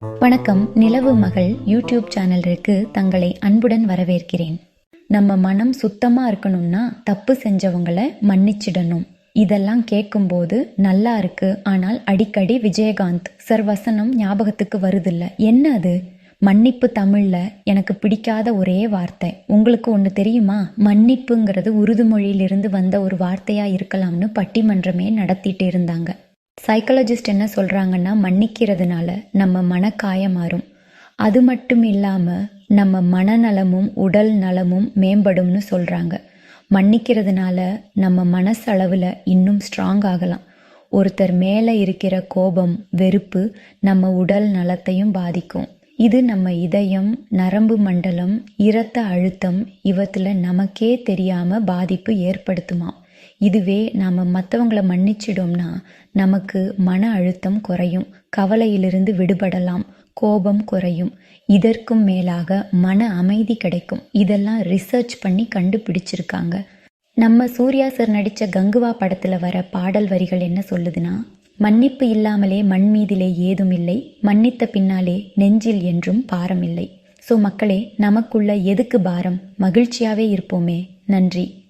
வணக்கம். நிலவு மகள் யூடியூப் சேனலிற்கு தங்களை அன்புடன் வரவேற்கிறேன். நம்ம மனம் சுத்தமா இருக்கணும்னா தப்பு செஞ்சவங்களை மன்னிச்சிடணும். இதெல்லாம் கேட்கும்போது நல்லா இருக்கு. ஆனால் அடிக்கடி விஜயகாந்த் சர் வசனம் ஞாபகத்துக்கு வருதில்ல. என்ன அது? மன்னிப்பு தமிழ்ல எனக்கு பிடிக்காத ஒரே வார்த்தை. உங்களுக்கு ஒன்று தெரியுமா? மன்னிப்புங்கிறது உருதுமொழியிலிருந்து வந்த ஒரு வார்த்தையா இருக்கலாம்னு பட்டிமன்றமே நடத்திட்டு இருந்தாங்க. சைக்காலஜிஸ்ட் என்ன சொல்கிறாங்கன்னா மன்னிக்கிறதுனால நம்ம மனக்காயம் மாறும் அது மட்டும் இல்லாமல் நம்ம மனநலமும் உடல் நலமும் மேம்படும்னு சொல்கிறாங்க மன்னிக்கிறதுனால நம்ம மனசளவில் இன்னும் ஸ்ட்ராங் ஆகலாம். ஒருத்தர் மேலே இருக்கிற கோபம் வெறுப்பு நம்ம உடல் நலத்தையும் பாதிக்கும். இது நம்ம இதயம் நரம்பு மண்டலம் இரத்த அழுத்தம் இவத்தில் நமக்கே தெரியாமல் பாதிப்பு ஏற்படுத்துமா? இதுவே நாம் மற்றவங்கள மன்னிச்சிடோம்னா நமக்கு மன அழுத்தம் குறையும் கவலையிலிருந்து விடுபடலாம் கோபம் குறையும் இதற்கும் மேலாக மன அமைதி கிடைக்கும். இதெல்லாம் ரிசர்ச் பண்ணி கண்டுபிடிச்சிருக்காங்க. நம்ம சூர்யா சார் நடித்த கங்குவா படத்தில் வர பாடல் வரிகள் என்ன சொல்லுதுன்னா மன்னிப்பு இல்லாமலே மண் மீதிலே ஏதும் இல்லை மன்னித்த பின்னாலே நெஞ்சில் என்றும் பாரம் இல்லை ஸோ மக்களே நமக்குள்ள எதுக்கு பாரம்? மகிழ்ச்சியாவே இருப்போமே. நன்றி.